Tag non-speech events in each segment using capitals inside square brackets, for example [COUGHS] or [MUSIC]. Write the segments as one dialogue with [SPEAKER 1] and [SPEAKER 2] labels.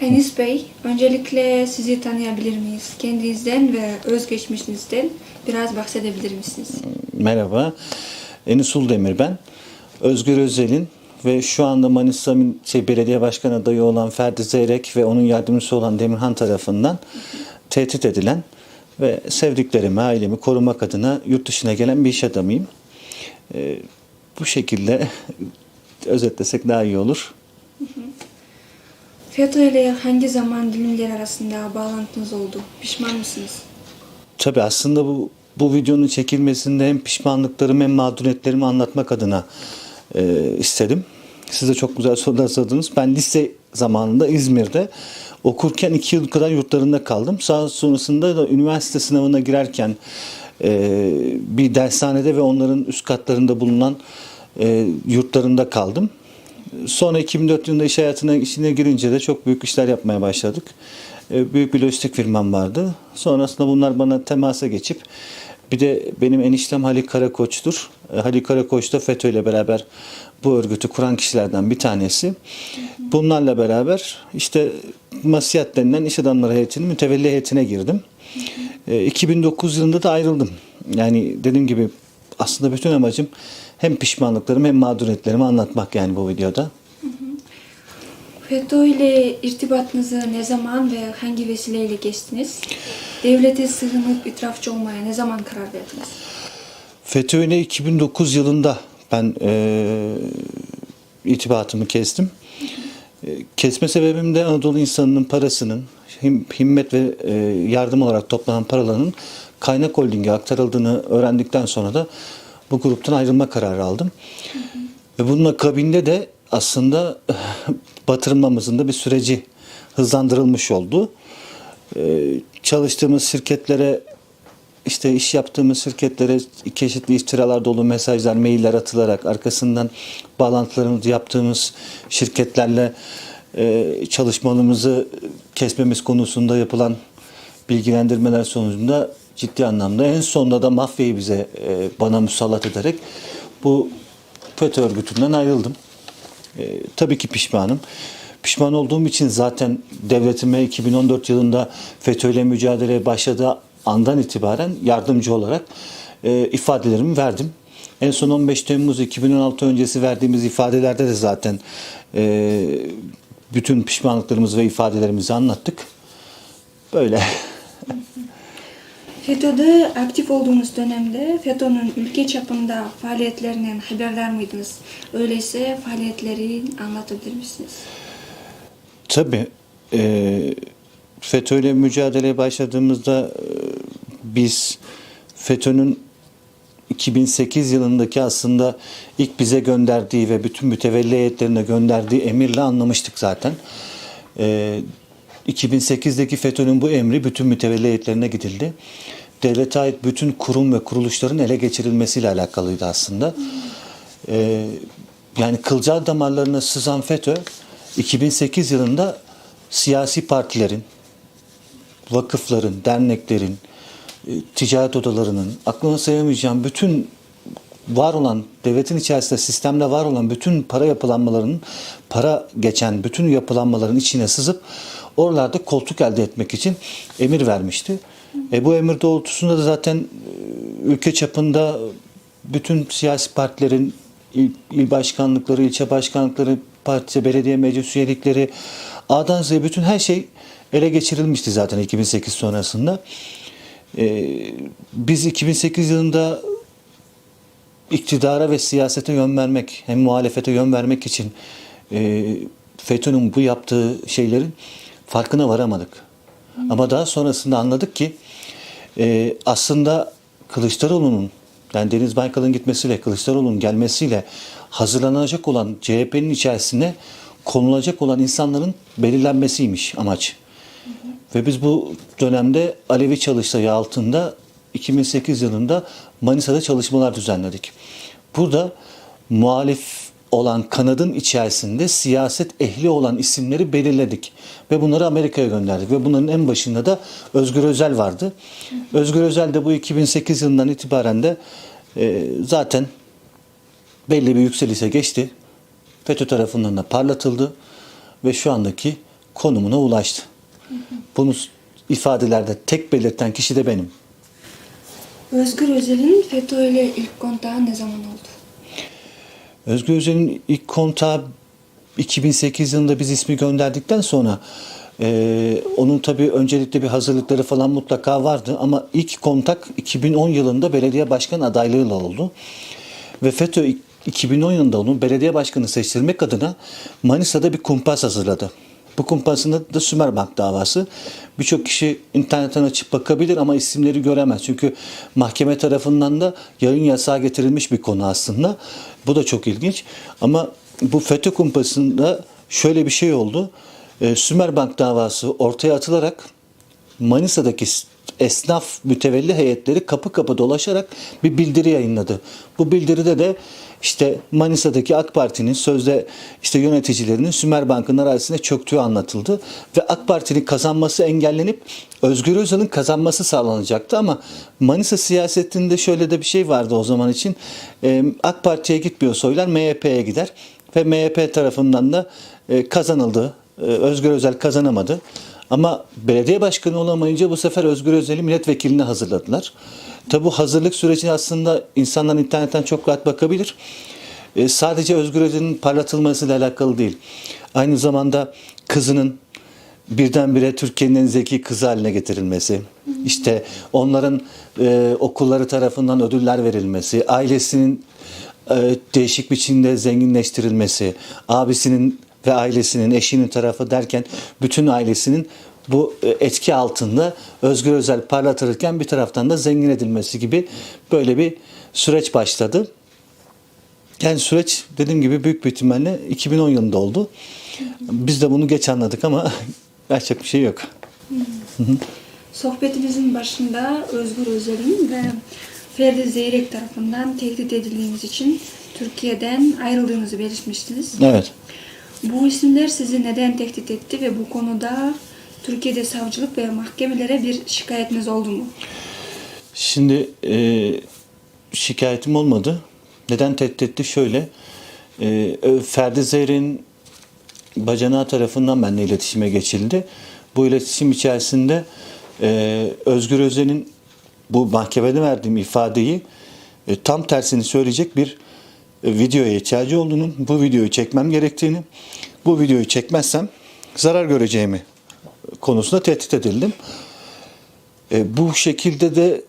[SPEAKER 1] Enis Bey, öncelikle sizi tanıyabilir miyiz? Kendinizden ve özgeçmişinizden biraz bahsedebilir misiniz?
[SPEAKER 2] Merhaba. Enis Uldemir ben. Özgür Özel'in ve şu anda Manisa şey, Belediye Başkanı adayı olan Ferdi Zeyrek ve onun yardımcısı olan Demirhan tarafından tehdit edilen ve sevdiklerimi, ailemi korumak adına yurt dışına gelen bir iş adamıyım. Ee, bu şekilde [LAUGHS] özetlesek daha iyi olur.
[SPEAKER 1] FETÖ ile hangi zaman dilimleri arasında bağlantınız oldu? Pişman mısınız?
[SPEAKER 2] Tabii aslında bu bu videonun çekilmesinde hem pişmanlıklarımı hem mağduriyetlerimi anlatmak adına e, istedim. Siz de çok güzel sorular sordunuz. Ben lise zamanında İzmir'de okurken iki yıl kadar yurtlarında kaldım. Daha sonrasında da üniversite sınavına girerken e, bir dershanede ve onların üst katlarında bulunan e, yurtlarında kaldım. Sonra 2004 yılında iş hayatına işine girince de çok büyük işler yapmaya başladık. E, Büyük bir lojistik firmam vardı. Sonrasında bunlar bana temasa geçip bir de benim eniştem Halil Karakoç'tur. E, Halil Karakoç da FETÖ ile beraber bu örgütü kuran kişilerden bir tanesi. Bunlarla beraber işte Masiyat denilen iş adamları heyetinin mütevelli heyetine girdim. E, 2009 yılında da ayrıldım. Yani dediğim gibi aslında bütün amacım hem pişmanlıklarımı hem mağduriyetlerimi anlatmak yani bu videoda.
[SPEAKER 1] FETÖ ile irtibatınızı ne zaman ve hangi vesileyle geçtiniz? Devlete sığınıp itirafçı olmaya ne zaman karar verdiniz?
[SPEAKER 2] FETÖ ile 2009 yılında ben e, itibatımı kestim. E, kesme sebebim de Anadolu insanının parasının him, himmet ve e, yardım olarak toplanan paraların kaynak holdinge aktarıldığını öğrendikten sonra da bu gruptan ayrılma kararı aldım. Ve bunun akabinde de aslında batırılmamızın da bir süreci hızlandırılmış oldu. Ee, çalıştığımız şirketlere işte iş yaptığımız şirketlere çeşitli iftiralar dolu mesajlar, mailler atılarak arkasından bağlantılarımızı yaptığımız şirketlerle e, çalışmalarımızı kesmemiz konusunda yapılan bilgilendirmeler sonucunda ciddi anlamda en sonunda da mafyayı bize e, bana musallat ederek bu FETÖ örgütünden ayrıldım. E, tabii ki pişmanım. Pişman olduğum için zaten devletime 2014 yılında FETÖ ile mücadeleye başladığı andan itibaren yardımcı olarak e, ifadelerimi verdim. En son 15 Temmuz 2016 öncesi verdiğimiz ifadelerde de zaten e, bütün pişmanlıklarımızı ve ifadelerimizi anlattık. Böyle. [LAUGHS]
[SPEAKER 1] FETÖ'de aktif olduğunuz dönemde FETÖ'nün ülke çapında faaliyetlerinden haberdar mıydınız? Öyleyse faaliyetleri anlatabilir misiniz?
[SPEAKER 2] Tabii. E, FETÖ ile mücadeleye başladığımızda e, biz FETÖ'nün 2008 yılındaki aslında ilk bize gönderdiği ve bütün mütevelli heyetlerine gönderdiği emirle anlamıştık zaten. E, 2008'deki FETÖ'nün bu emri bütün mütevelli heyetlerine gidildi. Devlete ait bütün kurum ve kuruluşların ele geçirilmesiyle alakalıydı aslında. E, yani kılcal damarlarına sızan FETÖ 2008 yılında siyasi partilerin, vakıfların, derneklerin, e, ticaret odalarının, aklına sayamayacağım bütün var olan, devletin içerisinde sistemde var olan bütün para yapılanmalarının, para geçen bütün yapılanmaların içine sızıp oralarda koltuk elde etmek için emir vermişti. E, bu emir doğrultusunda da zaten e, ülke çapında bütün siyasi partilerin il, il başkanlıkları, ilçe başkanlıkları, parti, belediye meclis üyelikleri, A'dan Z'ye bütün her şey ele geçirilmişti zaten 2008 sonrasında. Ee, biz 2008 yılında iktidara ve siyasete yön vermek, hem muhalefete yön vermek için e, FETÖ'nün bu yaptığı şeylerin farkına varamadık. Ama daha sonrasında anladık ki e, aslında Kılıçdaroğlu'nun yani Deniz Baykal'ın gitmesiyle Kılıçdaroğlu'nun gelmesiyle hazırlanacak olan CHP'nin içerisine konulacak olan insanların belirlenmesiymiş amaç. Ve biz bu dönemde Alevi Çalıştayı altında 2008 yılında Manisa'da çalışmalar düzenledik. Burada muhalif olan kanadın içerisinde siyaset ehli olan isimleri belirledik. Ve bunları Amerika'ya gönderdik. Ve bunların en başında da Özgür Özel vardı. Özgür Özel de bu 2008 yılından itibaren de e, zaten belli bir yükselişe geçti. FETÖ tarafından da parlatıldı ve şu andaki konumuna ulaştı. Bunu ifadelerde tek belirten kişi de benim.
[SPEAKER 1] Özgür Özel'in FETÖ ile ilk kontağı ne zaman oldu?
[SPEAKER 2] Özgür Özel'in ilk kontağı 2008 yılında biz ismi gönderdikten sonra e, onun tabii öncelikle bir hazırlıkları falan mutlaka vardı ama ilk kontak 2010 yılında belediye başkan adaylığıyla oldu. Ve FETÖ ilk- 2010 yılında onun belediye başkanı seçtirmek adına Manisa'da bir kumpas hazırladı. Bu kumpasın adı da Sümerbank davası. Birçok kişi internetten açıp bakabilir ama isimleri göremez. Çünkü mahkeme tarafından da yayın yasağı getirilmiş bir konu aslında. Bu da çok ilginç. Ama bu FETÖ kumpasında şöyle bir şey oldu. Ee, Sümerbank davası ortaya atılarak Manisa'daki esnaf mütevelli heyetleri kapı kapı dolaşarak bir bildiri yayınladı. Bu bildiride de işte Manisa'daki AK Parti'nin sözde işte yöneticilerinin Sümerbank'ın arazisine çöktüğü anlatıldı ve AK Parti'nin kazanması engellenip Özgür Özel'in kazanması sağlanacaktı ama Manisa siyasetinde şöyle de bir şey vardı o zaman için. AK Parti'ye gitmiyor soylar MHP'ye gider ve MHP tarafından da kazanıldı. Özgür Özel kazanamadı. Ama belediye başkanı olamayınca bu sefer Özgür Özel'i milletvekiline hazırladılar. Tabi bu hazırlık süreci aslında insanlar internetten çok rahat bakabilir. Ee, sadece Özgür Özel'in parlatılmasıyla alakalı değil. Aynı zamanda kızının birdenbire Türkiye'nin en zeki kızı haline getirilmesi, işte onların e, okulları tarafından ödüller verilmesi, ailesinin e, değişik biçimde zenginleştirilmesi, abisinin ve ailesinin, eşinin tarafı derken bütün ailesinin bu e, etki altında Özgür Özel parlatılırken bir taraftan da zengin edilmesi gibi böyle bir süreç başladı. Yani süreç dediğim gibi büyük bir ihtimalle 2010 yılında oldu. Biz de bunu geç anladık ama [LAUGHS] gerçek bir şey yok.
[SPEAKER 1] Sohbetimizin başında Özgür Özel'in ve Ferdi Zeyrek tarafından tehdit edildiğiniz için Türkiye'den ayrıldığınızı belirtmiştiniz.
[SPEAKER 2] Evet.
[SPEAKER 1] Bu isimler sizi neden tehdit etti ve bu konuda Türkiye'de savcılık ve mahkemelere bir şikayetiniz oldu mu?
[SPEAKER 2] Şimdi e, şikayetim olmadı. Neden tehdit etti? Şöyle. E, Ferdi Zeyrek'in bacanağı tarafından benimle iletişime geçildi. Bu iletişim içerisinde e, Özgür Özel'in bu mahkemede verdiğim ifadeyi e, tam tersini söyleyecek bir videoya ihtiyacı olduğunu, bu videoyu çekmem gerektiğini, bu videoyu çekmezsem zarar göreceğimi konusunda tehdit edildim. E, bu şekilde de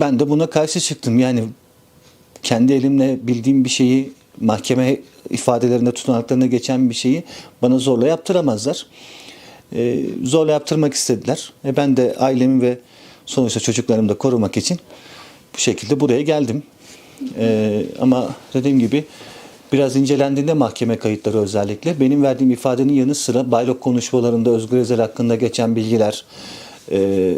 [SPEAKER 2] ben de buna karşı çıktım. Yani kendi elimle bildiğim bir şeyi mahkeme ifadelerinde tutanaklarına geçen bir şeyi bana zorla yaptıramazlar. E, zorla yaptırmak istediler. E, ben de ailemi ve sonuçta çocuklarımı da korumak için bu şekilde buraya geldim. E, ama dediğim gibi biraz incelendiğinde mahkeme kayıtları özellikle benim verdiğim ifadenin yanı sıra baylok konuşmalarında Özgür Özel hakkında geçen bilgiler, e,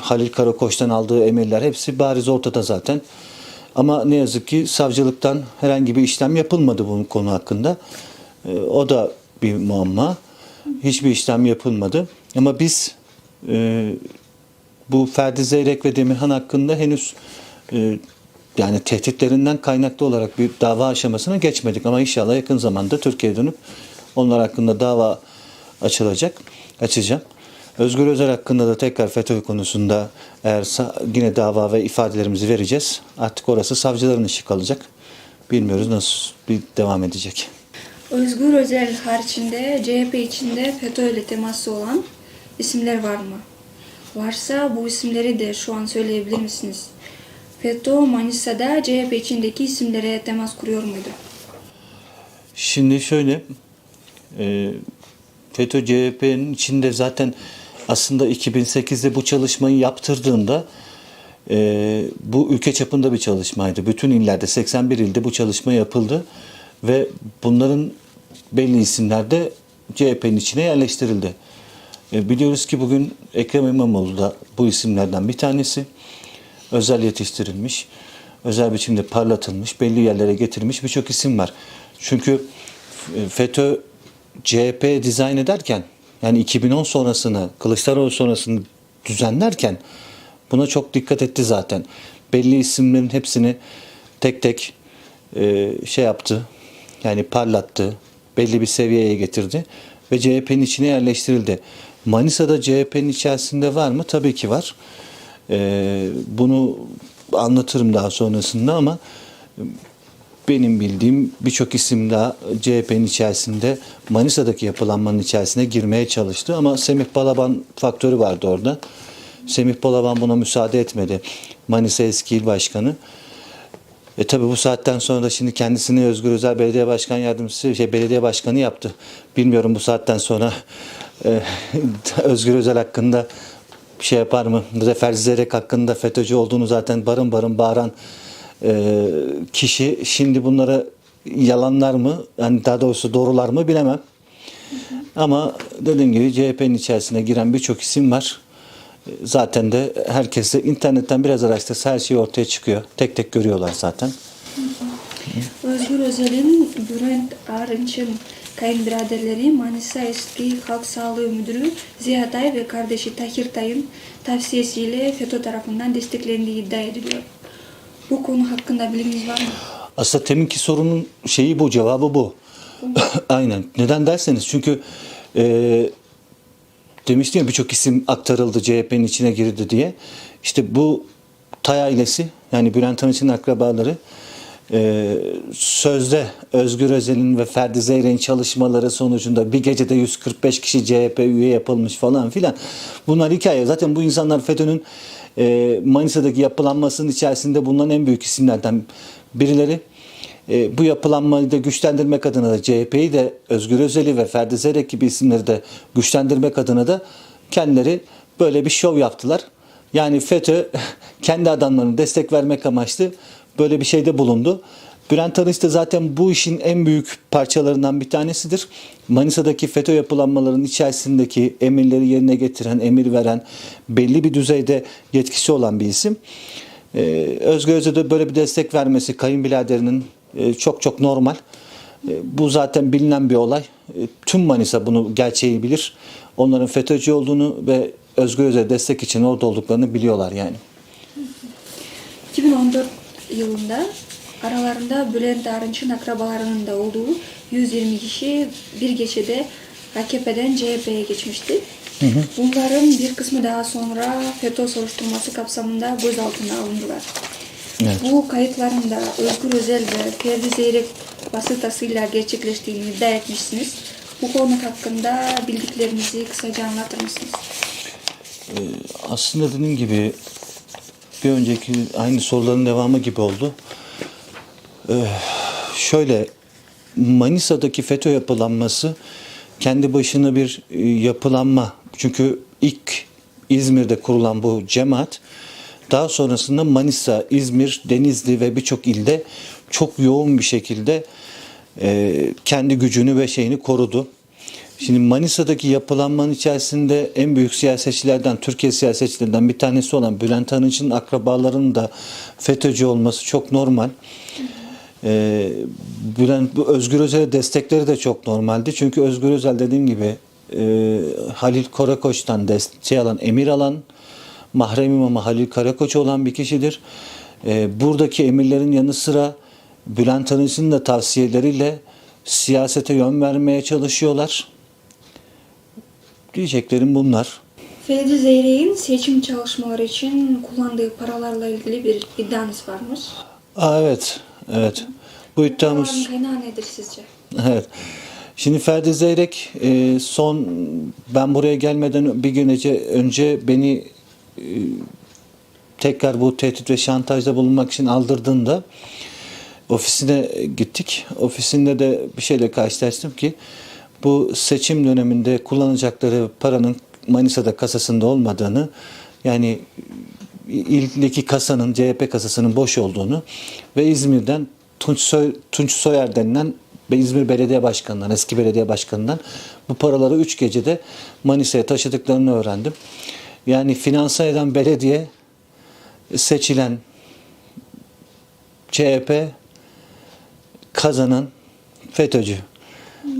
[SPEAKER 2] Halil Karakoç'tan aldığı emirler hepsi bariz ortada zaten. Ama ne yazık ki savcılıktan herhangi bir işlem yapılmadı bunun konu hakkında. E, o da bir muamma. Hiçbir işlem yapılmadı. Ama biz e, bu Ferdi Zeyrek ve Demirhan hakkında henüz e, yani tehditlerinden kaynaklı olarak bir dava aşamasına geçmedik. Ama inşallah yakın zamanda Türkiye'ye dönüp onlar hakkında dava açılacak, açacağım. Özgür Özel hakkında da tekrar FETÖ konusunda eğer yine dava ve ifadelerimizi vereceğiz. Artık orası savcıların işi kalacak. Bilmiyoruz nasıl bir devam edecek.
[SPEAKER 1] Özgür Özel haricinde CHP içinde FETÖ ile teması olan isimler var mı? Varsa bu isimleri de şu an söyleyebilir misiniz? FETÖ Manisa'da CHP içindeki isimlere temas kuruyor muydu?
[SPEAKER 2] Şimdi şöyle, e, FETÖ CHP'nin içinde zaten aslında 2008'de bu çalışmayı yaptırdığında e, bu ülke çapında bir çalışmaydı. Bütün illerde, 81 ilde bu çalışma yapıldı ve bunların belli isimler de CHP'nin içine yerleştirildi. E, biliyoruz ki bugün Ekrem İmamoğlu da bu isimlerden bir tanesi. Özel yetiştirilmiş, özel biçimde parlatılmış, belli yerlere getirilmiş birçok isim var. Çünkü FETÖ CHP dizayn ederken yani 2010 sonrasını, Kılıçdaroğlu sonrasını düzenlerken buna çok dikkat etti zaten. Belli isimlerin hepsini tek tek e, şey yaptı. Yani parlattı. Belli bir seviyeye getirdi. ve CHP'nin içine yerleştirildi. Manisa'da CHP'nin içerisinde var mı? Tabii ki var. Ee, bunu anlatırım daha sonrasında ama benim bildiğim birçok isim daha CHP'nin içerisinde Manisa'daki yapılanmanın içerisine girmeye çalıştı ama Semih Balaban faktörü vardı orada. Semih Balaban buna müsaade etmedi. Manisa eski il başkanı. E tabi bu saatten sonra da şimdi kendisini Özgür Özel Belediye Başkan Yardımcısı, şey belediye başkanı yaptı. Bilmiyorum bu saatten sonra e, [LAUGHS] Özgür Özel hakkında şey yapar mı? Refer Zerek hakkında FETÖ'cü olduğunu zaten barın barın bağıran e, kişi şimdi bunlara yalanlar mı? Yani daha doğrusu doğrular mı bilemem. Ama dediğim gibi CHP'nin içerisine giren birçok isim var. E, Zaten de herkes de internetten biraz araştırsa her şey ortaya çıkıyor. Tek tek görüyorlar zaten.
[SPEAKER 1] Özgür Özel'in Bülent Arınç'ın kayınbiraderleri Manisa Eski Halk Sağlığı Müdürü Ziya Tay ve kardeşi Tahir Tay'ın tavsiyesiyle FETÖ tarafından desteklendiği iddia ediliyor. Bu konu hakkında bilginiz var mı?
[SPEAKER 2] Aslında teminki sorunun şeyi bu, cevabı bu. [COUGHS] Aynen. Neden derseniz çünkü e, demiştim ya birçok isim aktarıldı CHP'nin içine girdi diye. İşte bu Tay ailesi yani Bülent Arınç'ın akrabaları e, sözde Özgür Özel'in ve Ferdi Zeyrek'in çalışmaları sonucunda bir gecede 145 kişi CHP üye yapılmış falan filan. Bunlar hikaye. Zaten bu insanlar FETÖ'nün e, Manisa'daki yapılanmasının içerisinde bulunan en büyük isimlerden birileri. E, bu yapılanmayı da güçlendirmek adına da CHP'yi de Özgür Özel'i ve Ferdi Zeyrek gibi isimleri de güçlendirmek adına da kendileri böyle bir şov yaptılar. Yani FETÖ [LAUGHS] kendi adamlarına destek vermek amaçlı böyle bir şeyde bulundu. Bülent Arınç da zaten bu işin en büyük parçalarından bir tanesidir. Manisa'daki FETÖ yapılanmalarının içerisindeki emirleri yerine getiren, emir veren, belli bir düzeyde yetkisi olan bir isim. Ee, Özgür Özel'e böyle bir destek vermesi kayınbiraderinin e, çok çok normal. E, bu zaten bilinen bir olay. E, tüm Manisa bunu gerçeği bilir. Onların FETÖ'cü olduğunu ve Özgür Özel destek için orada olduklarını biliyorlar yani.
[SPEAKER 1] 2014 yılında aralarında Bülent Arınç'ın akrabalarının da olduğu 120 kişi bir gecede AKP'den CHP'ye geçmişti. Bunların bir kısmı daha sonra FETÖ soruşturması kapsamında gözaltına alındılar.
[SPEAKER 2] Evet.
[SPEAKER 1] Bu kayıtların da Özgür Özel ve Ferdi Zeyrek vasıtasıyla gerçekleştiğini iddia etmişsiniz. Bu konu hakkında bildiklerinizi kısaca anlatır mısınız?
[SPEAKER 2] Aslında dediğim gibi bir önceki aynı soruların devamı gibi oldu. Ee, şöyle Manisa'daki FETÖ yapılanması kendi başına bir e, yapılanma. Çünkü ilk İzmir'de kurulan bu cemaat daha sonrasında Manisa, İzmir, Denizli ve birçok ilde çok yoğun bir şekilde e, kendi gücünü ve şeyini korudu. Şimdi Manisa'daki yapılanmanın içerisinde en büyük siyasetçilerden, Türkiye siyasetçilerinden bir tanesi olan Bülent Arınç'ın akrabalarının da FETÖ'cü olması çok normal. Ee, Bülent Özgür Özel'e destekleri de çok normaldi. Çünkü Özgür Özel dediğim gibi e, Halil Karakoç'tan şey alan, emir alan, mahrem imamı Halil Karakoç olan bir kişidir. Ee, buradaki emirlerin yanı sıra Bülent Arınç'ın da tavsiyeleriyle siyasete yön vermeye çalışıyorlar. Diyeceklerim bunlar.
[SPEAKER 1] Ferdi Zeyrek'in seçim çalışmaları için kullandığı paralarla ilgili bir iddianız varmış.
[SPEAKER 2] Aa, evet, evet. Bu iddiamız...
[SPEAKER 1] Kaynağı nedir sizce?
[SPEAKER 2] Evet. Şimdi Ferdi Zeyrek e, son ben buraya gelmeden bir gün önce, önce beni e, tekrar bu tehdit ve şantajda bulunmak için aldırdığında ofisine gittik. Ofisinde de bir şeyle karşılaştım ki bu seçim döneminde kullanacakları paranın Manisa'da kasasında olmadığını yani ildeki kasanın CHP kasasının boş olduğunu ve İzmir'den Tunç, Soy, Tunç Soyer denilen ve İzmir Belediye Başkanı'ndan, eski belediye başkanından bu paraları 3 gecede Manisa'ya taşıdıklarını öğrendim. Yani finanse eden belediye seçilen CHP kazanan FETÖ'cü.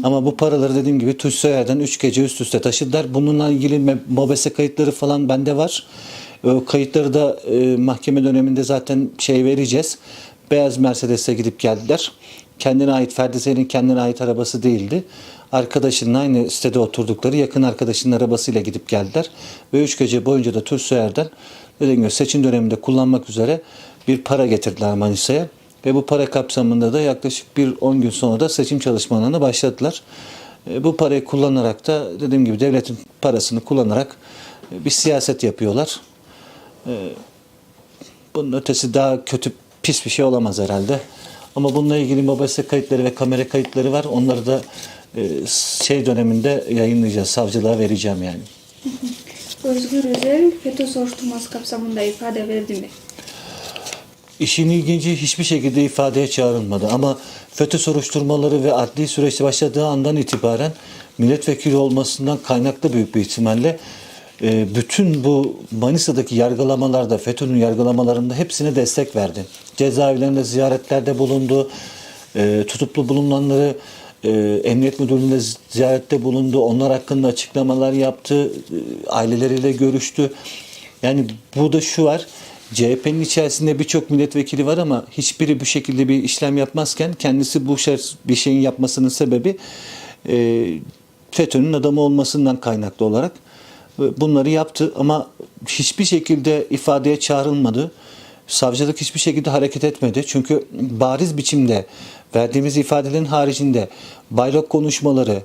[SPEAKER 2] Ama bu paraları dediğim gibi Tunç Soyer'den 3 gece üst üste taşıdılar. Bununla ilgili mobese kayıtları falan bende var. O kayıtları da e, mahkeme döneminde zaten şey vereceğiz. Beyaz Mercedes'e gidip geldiler. kendine ait Ferdi Zeyn'in kendine ait arabası değildi. Arkadaşının aynı sitede oturdukları yakın arkadaşının arabasıyla gidip geldiler. Ve üç gece boyunca da TÜRSÜER'den dediğim gibi seçim döneminde kullanmak üzere bir para getirdiler Manisa'ya. Ve bu para kapsamında da yaklaşık bir 10 gün sonra da seçim çalışmalarına başladılar. E, Bu parayı kullanarak da dediğim gibi devletin parasını kullanarak e, bir siyaset yapıyorlar. E, Bunun ötesi daha kötü, pis bir şey olamaz herhalde. Ama bununla ilgili mobese kayıtları ve kamera kayıtları var. Onları da şey döneminde yayınlayacağız. Savcılığa vereceğim yani. [LAUGHS]
[SPEAKER 1] Özgür Özel FETÖ soruşturması kapsamında ifade verdi mi?
[SPEAKER 2] İşin ilginci hiçbir şekilde ifadeye çağrılmadı ama FETÖ soruşturmaları ve adli süreçte başladığı andan itibaren milletvekili olmasından kaynaklı büyük bir ihtimalle e, bütün bu Manisa'daki yargılamalarda, FETÖ'nün yargılamalarında hepsine destek verdi. Cezaevlerinde ziyaretlerde bulundu, e, tutuklu bulunanları e, Emniyet Müdürlüğü'nde ziyarette bulundu, onlar hakkında açıklamalar yaptı, aileleriyle görüştü. Yani burada şu var, CHP'nin içerisinde birçok milletvekili var ama hiçbiri bu şekilde bir işlem yapmazken kendisi bu bir şeyin yapmasının sebebi e, FETÖ'nün adamı olmasından kaynaklı olarak e, bunları yaptı ama hiçbir şekilde ifadeye çağrılmadı. Savcılık hiçbir şekilde hareket etmedi. Çünkü bariz biçimde verdiğimiz ifadelerin haricinde bayrak konuşmaları,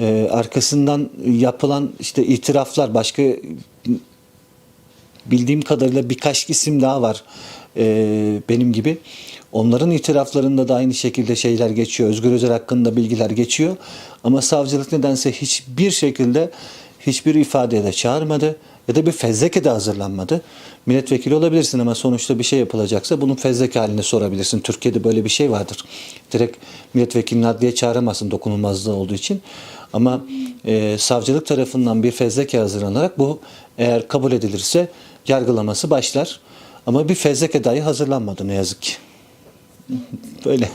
[SPEAKER 2] e, arkasından yapılan işte itiraflar, başka bildiğim kadarıyla birkaç isim daha var e, benim gibi. Onların itiraflarında da aynı şekilde şeyler geçiyor. Özgür Özel hakkında bilgiler geçiyor. Ama savcılık nedense hiçbir şekilde hiçbir ifadeye de çağırmadı ya da bir fezleke de hazırlanmadı. Milletvekili olabilirsin ama sonuçta bir şey yapılacaksa bunun fezleke haline sorabilirsin. Türkiye'de böyle bir şey vardır. Direkt milletvekilini adliye çağıramazsın dokunulmazlığı olduğu için. Ama e, savcılık tarafından bir fezleke hazırlanarak bu eğer kabul edilirse yargılaması başlar. Ama bir fezleke dahi hazırlanmadı ne yazık ki. Böyle.